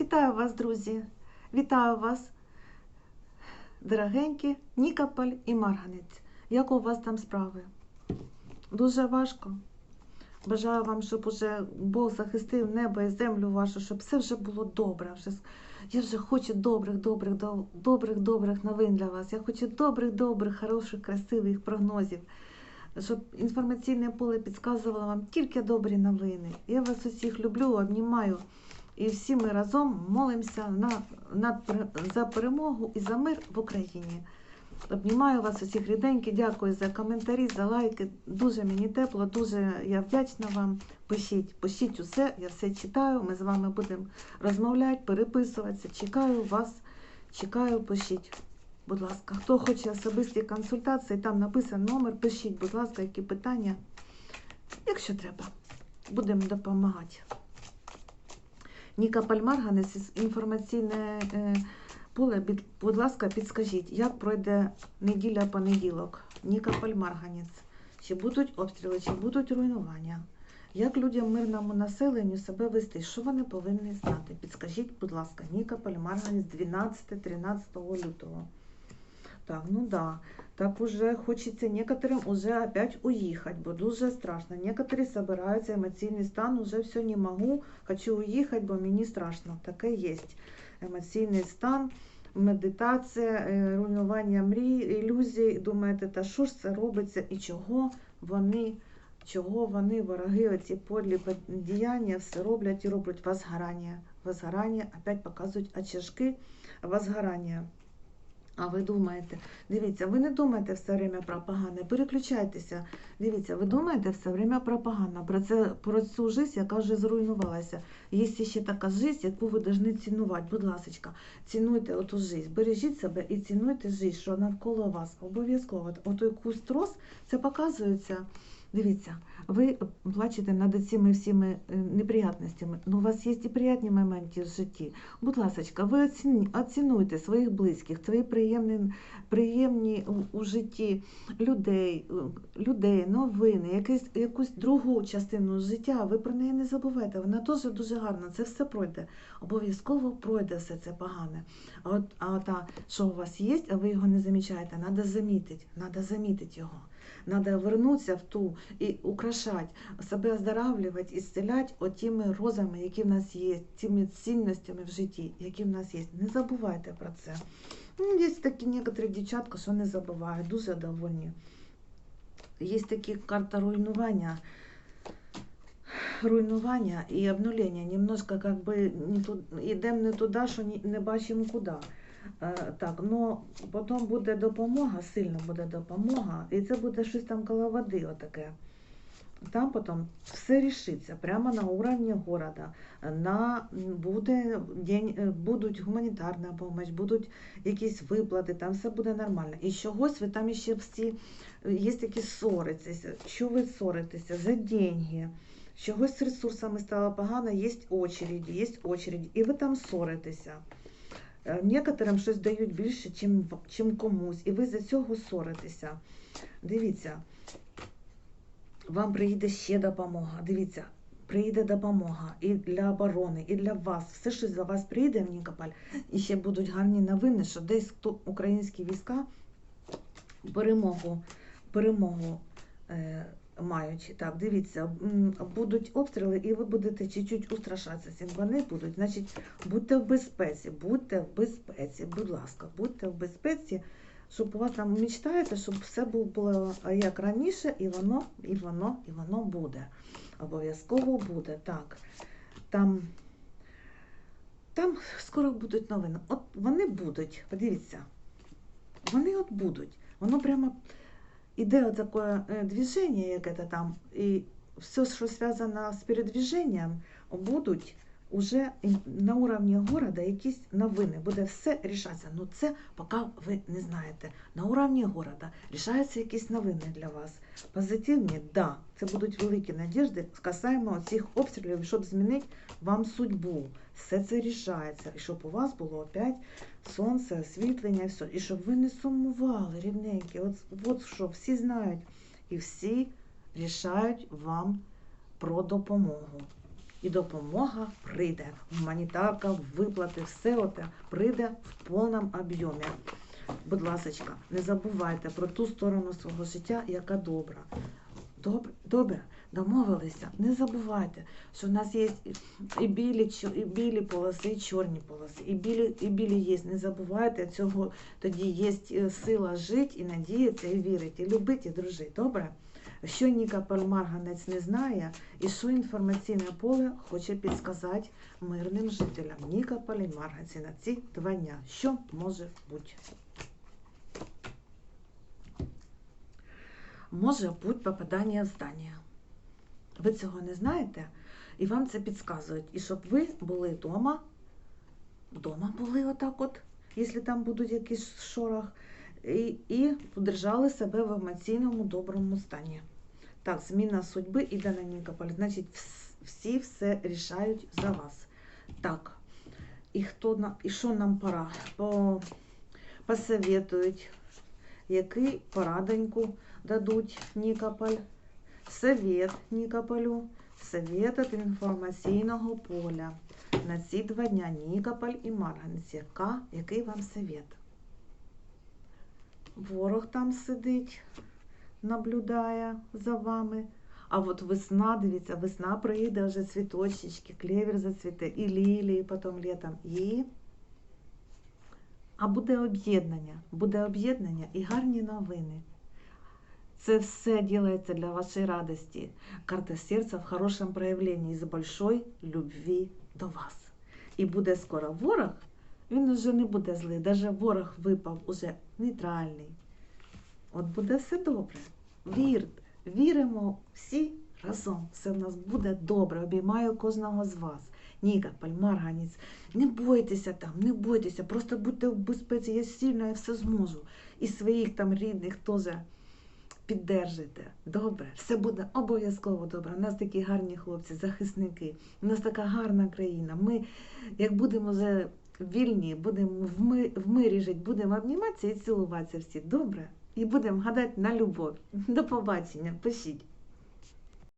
Вітаю вас, друзі! Вітаю вас, дорогенькі Нікополь і Марганець. Як у вас там справи? Дуже важко. Бажаю вам, щоб уже Бог захистив небо і землю вашу, щоб все вже було добре. Я вже хочу добрих, добрих, добрих, добрих новин для вас. Я хочу добрих, добрих, хороших, красивих прогнозів. Щоб інформаційне поле підказувало вам тільки добрі новини. Я вас усіх люблю, обнімаю. І всі ми разом молимося на, на, за перемогу і за мир в Україні. Обнімаю вас усіх ріденьки, дякую за коментарі, за лайки. Дуже мені тепло, дуже я вдячна вам. Пишіть, пишіть усе, я все читаю. Ми з вами будемо розмовляти, переписуватися. Чекаю вас, чекаю, пишіть. Будь ласка, хто хоче особисті консультації, там написано номер, пишіть, будь ласка, які питання, якщо треба, будемо допомагати. Ніка Пальмарганес із інформаційне е, поле, будь ласка, підскажіть, як пройде неділя-понеділок? Ніка Пальмарганець. Чи будуть обстріли, чи будуть руйнування? Як людям мирному населенню себе вести? Що вони повинні знати? Підскажіть, будь ласка, Ніка Пальмарганець 12-13 лютого. Так, ну да. Так уже хочется некоторым уже опять уехать, бо дуже страшно. Некоторые собираються, емоційний стан, уже все не могу, хочу уїхати, бо мені страшно. Таке є. Емоційний стан, медитація, е, руйнування мрій, ілюзій. Думаєте, та що ж це робиться і чого вони, чого вони, вороги, оці подлі діяння, все роблять і роблять возгорання. Возгорання, опять показують очажки возгорання. А ви думаєте, дивіться, ви не думаєте все время про погане, переключайтеся. Дивіться, ви думаєте все время про погане, про, це, про цю життя, яка вже зруйнувалася. Є ще така життя, яку ви повинні цінувати. Будь ласка, цінуйте оту життя, бережіть себе і цінуйте життя, що навколо вас. Обов'язково. От той куст роз, це показується. Дивіться, ви плачете над цими всіми е, неприятностями. Ну, у вас є і приятні моменти в житті. Будь ласка, ви оцінуйте своїх близьких, свої приємні, приємні у, житті людей, е, людей, новини, якийсь, якусь другу частину життя. Ви про неї не забувайте. Вона теж дуже гарна. Це все пройде. Обов'язково пройде все це погане. А от а та, що у вас є, а ви його не замічаєте, треба замітити, треба замітити його. Надо вернутися в ту і украшати, себе оздоравлювати, ісцеляти отими розами, які в нас є, тими цінностями в житті, які в нас є. Не забувайте про це. Ну, є такі некоторі дівчатка, що не забувають, дуже довольні. Є такі карта руйнування. Руйнування і обнулення. Немножко как би не йдемо не туди, що не бачимо куди. Е, так, ну потім буде допомога, сильно буде допомога, і це буде щось там коло води отаке. Там потім все рішиться прямо на уровні города. На буде день, е, будуть гуманітарна допомога, будуть якісь виплати, там все буде нормально. І чогось ви там ще всі е, є такі ссоритеся. Що ви ссоритеся? За деньги. Чогось з ресурсами стало погано, є очереді, є очереді, і ви там ссоритеся. Е, Некоторим щось дають більше, чим, чим комусь, і ви за цього ссоритеся. Дивіться, вам приїде ще допомога. Дивіться, приїде допомога і для оборони, і для вас. Все, що за вас прийде в Нікополь, і ще будуть гарні новини, що десь українські війська перемогу, перемогу е, мають. Так, дивіться, будуть обстріли, і ви будете чуть-чуть устрашатися. Вони будуть. Значить, будьте в безпеці, будьте в безпеці, будь ласка, будьте в безпеці, щоб у вас там мечтаєте, щоб все було, як раніше, і воно, і воно, і воно буде. Обов'язково буде. Так. Там, там скоро будуть новини. От вони будуть, подивіться, вони от будуть. Воно прямо іде от таке е, движення, яке то там, і все, що зв'язано з передвіженням, будуть уже на уровні города якісь новини. Буде все рішатися. Ну це поки ви не знаєте. На уровні города рішаються якісь новини для вас. Позитивні, да, це будуть великі надіжди касаємо цих обстрілів, щоб змінити вам судьбу. Все це рішається. І щоб у вас було опять сонце, освітлення, все. І щоб ви не сумували, рідненькі. От, от що всі знають. І всі рішають вам про допомогу. І допомога прийде. Гуманітарка, виплати, все оте прийде в повному об'ємі. Будь ласка, не забувайте про ту сторону свого життя, яка добра. Добре, добре, домовилися. Не забувайте, що в нас є і білі, і білі полоси, і чорні полоси, і білі, і білі є. Не забувайте цього. Тоді є е, сила жити і надіятися, і вірити, і любити, і дружити. Добре? Що Нікополь Марганець не знає, і що інформаційне поле хоче підсказати мирним жителям Нікополя і на ці два дня. Що може бути? Може бути попадання здання. Ви цього не знаєте, і вам це підказують. І щоб ви були вдома, вдома були отак от, якщо там будуть якісь шорох, і, і держали себе в емоційному доброму стані. Так, зміна судьби іде на Нікополь. Значить, вс- всі все рішають за вас. Так. І хто на і що нам пора? По, посоветують, який порадоньку дадуть Нікополь. Совет Нікополю, совет від інформаційного поля. На ці два дня Нікополь і Марганець. Яка, який вам совет? Ворог там сидить, наблюдає за вами. А от весна, дивіться, весна приїде вже цвіточечки, клевір зацвіте, і лілії потім літом. І... А буде об'єднання, буде об'єднання і гарні новини. Це все делается для вашей радости. Карта сердца в хорошем проявлении з большой любві до вас. І буде скоро ворог, він уже не буде злий. Даже ворог випав уже нейтральний. От буде все добре. Вірте, віримо всі разом. Все в нас буде добре. Обіймаю кожного з вас. Нікополь, Марганець, не бойтеся там, не бойтеся, просто будьте в безпеці, я сильно, я все зможу. І своїх там рідних теж піддержите. Добре, все буде обов'язково добре. У нас такі гарні хлопці, захисники. У нас така гарна країна. Ми, як будемо вже вільні, будемо в мирі жити, будемо обніматися і цілуватися всі. Добре? І будемо гадати на любов. До побачення. Пишіть.